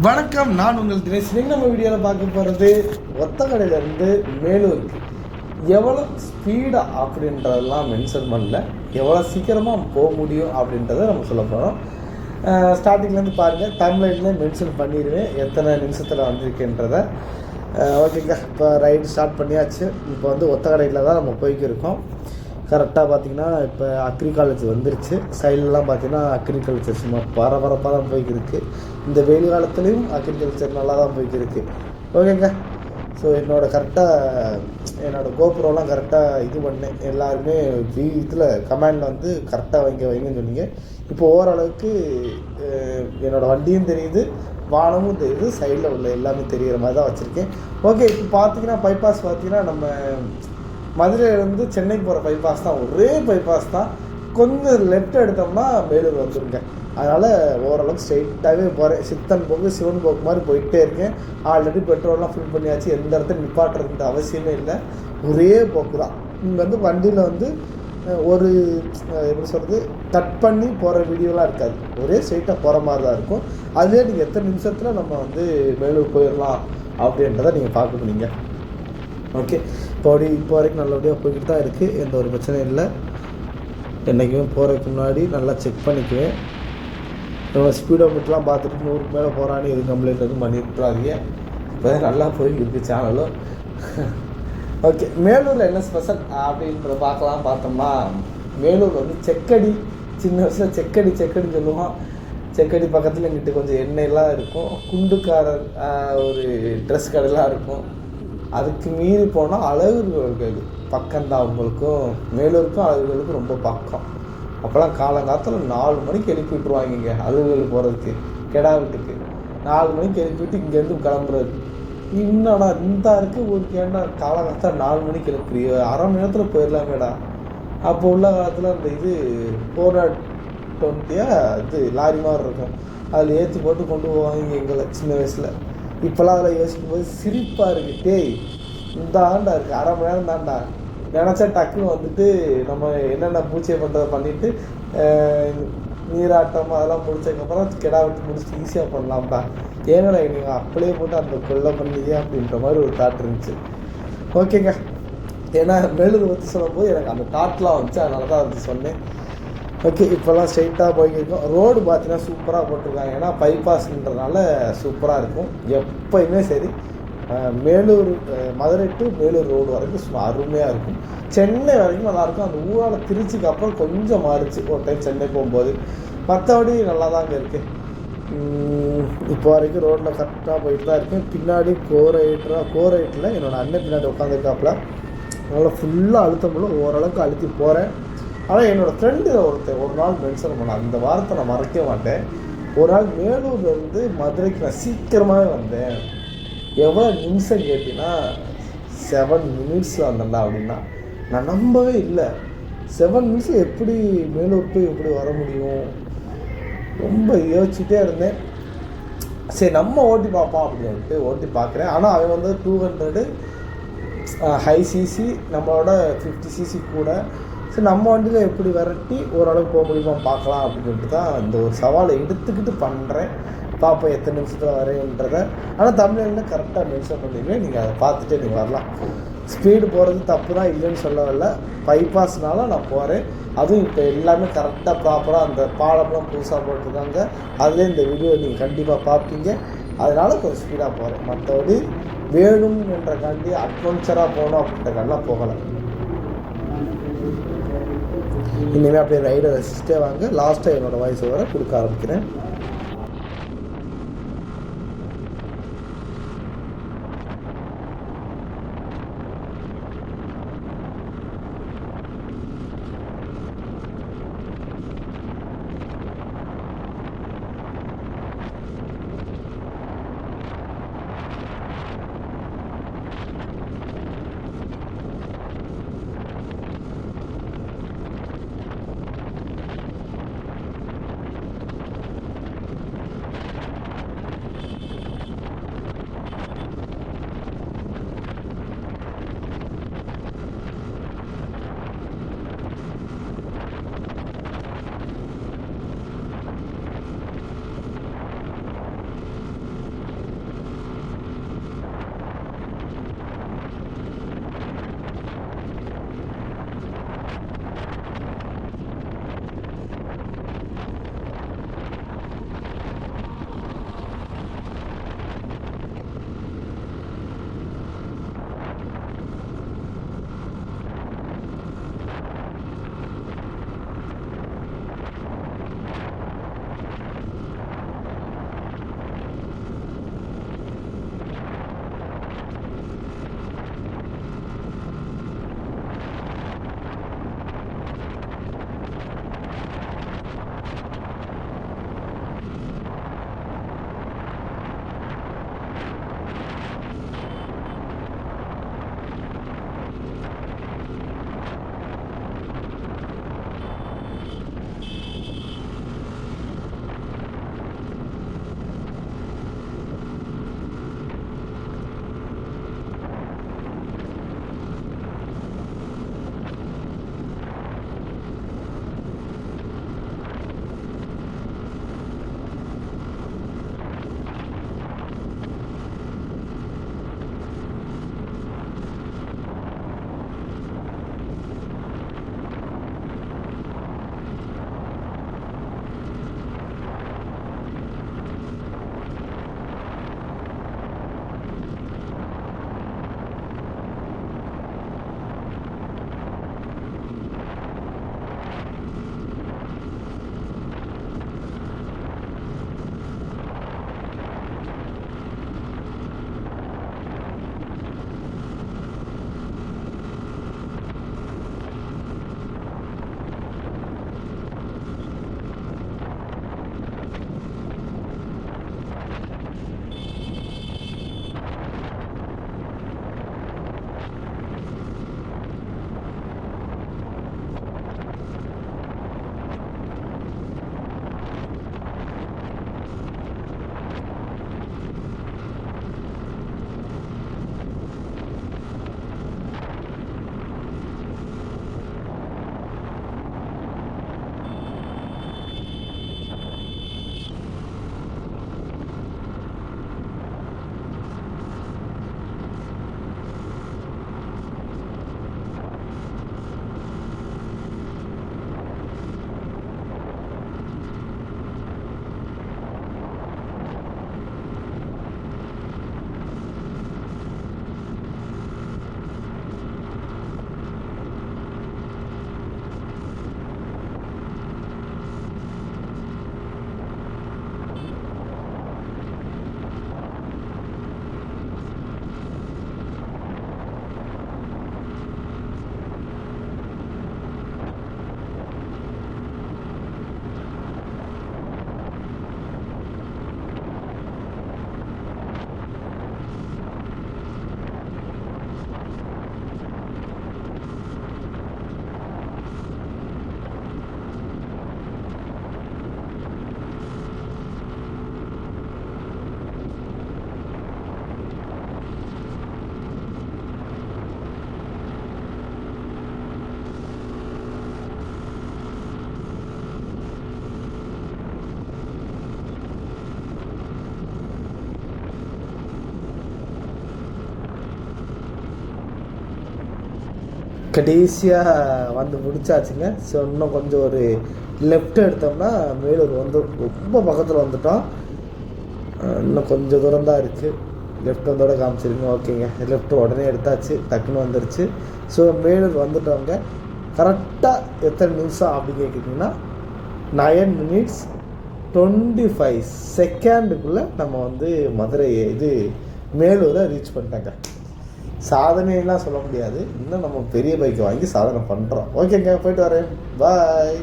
வணக்கம் நான் உங்கள் தினேஷ். இன்னைக்கு நம்ம வீடியோவில் பார்க்க போகிறது ஒத்தக்கடையிலேருந்து மேலூருக்கு. எவ்வளோ ஸ்பீடாக அப்படின்றதெல்லாம் மென்ஷன் பண்ணல. எவ்வளோ சீக்கிரமாக போக முடியும் அப்படின்றத நம்ம சொல்ல போகிறோம் ஸ்டார்டிங்லேருந்து பாருங்கள் டைம்லைன்லேயே மென்ஷன் பண்ணிடுவேன். எத்தனை நிமிஷத்தில் வந்திருக்குன்றத. ஓகேங்க இப்போ ரைடு ஸ்டார்ட் பண்ணியாச்சு. இப்போ வந்து ஒத்தக்கடையில் தான் நம்ம போய்க்கிருக்கோம். கரெக்டாக பார்த்தீங்கன்னா இப்போ அக்ரிகல்ச்சர் வந்துருச்சு. சைட்லலாம் பார்த்தீங்கன்னா அக்ரிகல்ச்சர் சும்மா பரபரப்பாக தான் போய்க்கிருக்கு. இந்த வெயில் காலத்துலேயும் அக்ரிகல்ச்சர் நல்லா தான் போய்க்கிருக்கு. ஓகேங்க ஸோ என்னோட கரெக்டாக என்னோடய கோபுரம்லாம் கரெக்டாக இது பண்ணேன். எல்லாருமே இதில் கமாண்டில் வந்து கரெக்டாக வைங்க வைங்கன்னு சொன்னீங்க. இப்போ ஓரளவுக்கு என்னோடய வண்டியும் தெரியுது வானமும் தெரியுது சைடில் உள்ள எல்லாமே தெரிகிற மாதிரி தான் வச்சுருக்கேன். ஓகே இப்போ பார்த்தீங்கன்னா பைபாஸ் பார்த்தீங்கன்னா நம்ம மதுரையிலேருந்து சென்னைக்கு போகிற பைபாஸ் தான். ஒரே பைபாஸ் தான். கொஞ்சம் லெஃப்ட் எடுத்தோம்னா மேலூர் வந்துருங்க. அதனால் ஓரளவுக்கு ஸ்ட்ரெயிட்டாகவே போகிறேன் சித்தன் போக்கு சிவன் போக்கு மாதிரி போயிட்டே இருக்கேன். ஆல்ரெடி பெட்ரோல்லாம் ஃபில் பண்ணியாச்சு. எந்த இடத்துல நிப்பாட்டுறதுன்ற அவசியமே இல்லை. ஒரே போக்கு தான். இங்கே வந்து வண்டியில் வந்து ஒரு எப்படி சொல்கிறது கட் பண்ணி போகிற வீடியோலாம் இருக்காது. ஒரே ஸ்ட்ரெயிட்டாக போகிற மாதிரி தான் இருக்கும். அதுவே நீங்கள் எத்தனை நிமிஷத்தில் நம்ம வந்து மேலூர் போயிடலாம் அப்படின்றத நீங்கள் பார்க்க முடியுங்க ஓகே இப்போ அப்படி இப்போ வரைக்கும் நல்லபடியாக போய்கிட்டு தான் இருக்குது எந்த ஒரு பிரச்சனையும் இல்லை. என்றைக்குமே போகிறதுக்கு முன்னாடி நல்லா செக் பண்ணிக்குவேன். நம்ம ஸ்பீடோ மீட்டர்லாம் பார்த்துட்டு நூறுக்கு மேலே போகிறான்னு எதுவும் கம்ப்ளைண்ட் எதுவும் பண்ணிட்டுறாதீங்க இப்போ நல்லா போய்கிட்டு இருக்கு சேனலும் ஓகே மேலூரில் என்ன ஸ்பெஷல் அப்படின்றத பார்க்கலாம் பார்த்தோம்னா மேலூர் வந்து செக்கடி சின்ன வயசில் செக்கடி செக்கடின்னு சொல்லுவோம். செக்கடி பக்கத்தில் எங்கிட்ட கொஞ்சம் எண்ணெயெல்லாம் இருக்கும். குண்டுக்காரர் ஒரு ட்ரெஸ் கடைலாம் இருக்கும். அதுக்கு மீறி போனால் அழகர்கள் கோயில் பக்கம்தான் அவங்களுக்கும் மேலூருக்கும் அழகர்களுக்கும் ரொம்ப பக்கம். அப்போல்லாம் காலங்காலத்தில் நாலு மணிக்கு எழுப்பி விட்ருவாங்க இங்கே அலுவலகம் போகிறதுக்கு கெடா வீட்டுக்கு. நாலு மணிக்கு எழுப்பி விட்டு இங்கேருந்து கிளம்புறது. என்னடா இந்த இருக்குது ஒரு கேண்டா காலங்காலத்தில் நாலு மணிக்கு எழுப்புறியோ? அரை மணி நேரத்தில் போயிடலாமேடா அப்போ உள்ள காலத்தில் அந்த இது ஃபோர் நாட் இது லாரி மாதிரி இருக்கும். அதில் ஏற்றி போட்டு கொண்டு போவாங்க எங்களை சின்ன வயசில். இப்போல்லாம் அதில் யோசிக்கும் போது சிரிப்பாக இருக்குது டேய் இந்த ஆண்டா இருக்குது அரை மணி நேரம் தான்டா நினச்சா டக்குன்னு வந்துட்டு நம்ம என்னென்ன பூச்சை பண்ணுறதை பண்ணிவிட்டு நீராட்டம் அதெல்லாம் முடிச்சதுக்கப்புறம் கிடா விட்டு முடிச்சுட்டு ஈஸியாக பண்ணலாம்டா. ஏங்கடா நீங்கள் அப்படியே போட்டு அந்த கொல்லை பண்ணியே அப்படின்ற மாதிரி ஒரு தாட் இருந்துச்சு. ஓகேங்க ஏன்னா மேலூர் பற்றி சொல்லும்போது எனக்கு அந்த தாட்லாம் வந்துச்சு. அதனால தான் வந்து சொன்னேன். ஓகே இப்போல்லாம் ஸ்ட்ரெயிட்டாக போய்க்கிருக்கோம். ரோடு பார்த்தீங்கன்னா சூப்பராக போட்டிருக்காங்க. ஏன்னா பைபாஸ்ன்றதுனால சூப்பராக இருக்கும். எப்பயுமே சரி. மேலூர் மதுரை டு மேலூர் ரோடு வரைக்கும் சும்மா அருமையாக இருக்கும். சென்னை வரைக்கும் நல்லாயிருக்கும். அந்த ஊரால் திருச்சிக்கு அப்புறம் கொஞ்சம் மாறுச்சு. ஒரு டைம் சென்னை போகும்போது. மற்றபடி நல்லா தாங்க இருக்குது இப்போ வரைக்கும் ரோட்டில் கரெக்டாக போயிட்டு தான் இருக்கேன். பின்னாடி கோரைட்ரா கோரைட்டில் என்னோடய அண்ணன் பின்னாடி உட்காந்துருக்காப்புல அதனால் ஃபுல்லாக அழுத்தம் போல ஓரளவுக்கு அழுத்தி போகிறேன் ஆனால் என்னோடய ஃப்ரெண்டு ஒருத்தர் ஒரு நாள் மென்ஷன் பண்ண அந்த வாரத்தை நான் மறக்கவே மாட்டேன். ஒரு நாள் மேலூர்லேருந்து மதுரைக்கு நான் சீக்கிரமாகவே வந்தேன். எவ்வளோ நிமிஷம் கேட்டிங்கன்னா செவன் மினிட்ஸில் வந்தேன்டா அப்படின்னா நான் நம்பவே இல்லை. செவன் மினிட்ஸ் எப்படி மேலூர் போய் எப்படி வர முடியும்? ரொம்ப யோசிச்சுட்டே இருந்தேன். சரி நம்ம ஓட்டி பார்ப்போம் அப்படின்ட்டு ஓட்டி பார்க்குறேன். ஆனால் அவன் வந்து டூ ஹண்ட்ரடு ஹை சிசி நம்மளோட ஃபிஃப்டி சிசி கூட சரி நம்ம வண்டியில் எப்படி விரட்டி ஓரளவுக்கு போக முடியுமா பார்க்கலாம் அப்படின்ட்டு தான் இந்த ஒரு சவாலை எடுத்துக்கிட்டு பண்ணுறேன் பார்ப்போம் எத்தனை நிமிஷத்தில் வரேன்றத ஆனால் தமிழ்ல கரெக்டாக மென்ஷன் பண்ணிடுவேன் நீங்கள் அதை பார்த்துட்டே நீங்கள் வரலாம். ஸ்பீடு போகிறது தப்பு தான் இல்லைன்னு சொல்ல வரல பைபாஸ்னால நான் போகிறேன் அதுவும் இப்போ எல்லாமே கரெக்டாக ப்ராப்பராக அந்த பாலம்லாம் புதுசாக போட்டிருக்காங்க. அதுலேயே இந்த வீடியோ நீங்கள் கண்டிப்பாக பார்ப்பீங்க. அதனால் கொஞ்சம் ஸ்பீடாக போகிறேன் மற்றபடி வேணும் என்றக்காண்டி அட்வென்ச்சராக போகணும் அப்படின்றக்காண்டிலாம் போகலை. இனிமேல் அப்படியே ரைடை ரசிச்சிட்டே வாங்க. லாஸ்ட்டாக என்னோடய வாய்ஸ் வர கொடுக்க ஆரம்பிக்கிறேன். கடைசியாக வந்து முடிச்சாச்சுங்க. ஸோ இன்னும் கொஞ்சம் ஒரு லெஃப்ட் எடுத்தோம்னா மேலூர் வந்து ரொம்ப பக்கத்தில் வந்துட்டோம். இன்னும் கொஞ்சம் தூரம் தான் இருக்குது லெஃப்ட் வந்தோட காமிச்சிருங்க. ஓகேங்க. லெஃப்ட் உடனே எடுத்தாச்சு. டக்குன்னு வந்துருச்சு. ஸோ மேலூர் வந்துட்டவங்க கரெக்டாக எத்தனை நிமிஷம் அப்படி கேட்டிங்கன்னா நயன் மினிட்ஸ் டுவெண்ட்டி ஃபைவ் செகண்டுக்குள்ளே நம்ம வந்து மதுரை இது மேலூரை ரீச் பண்ணிட்டாங்க. சாதனைலாம் சொல்ல முடியாது. இன்னும் நம்ம பெரிய பைக் வாங்கி சாதனை பண்ணுறோம் ஓகேங்க போயிட்டு வரேன். பாய்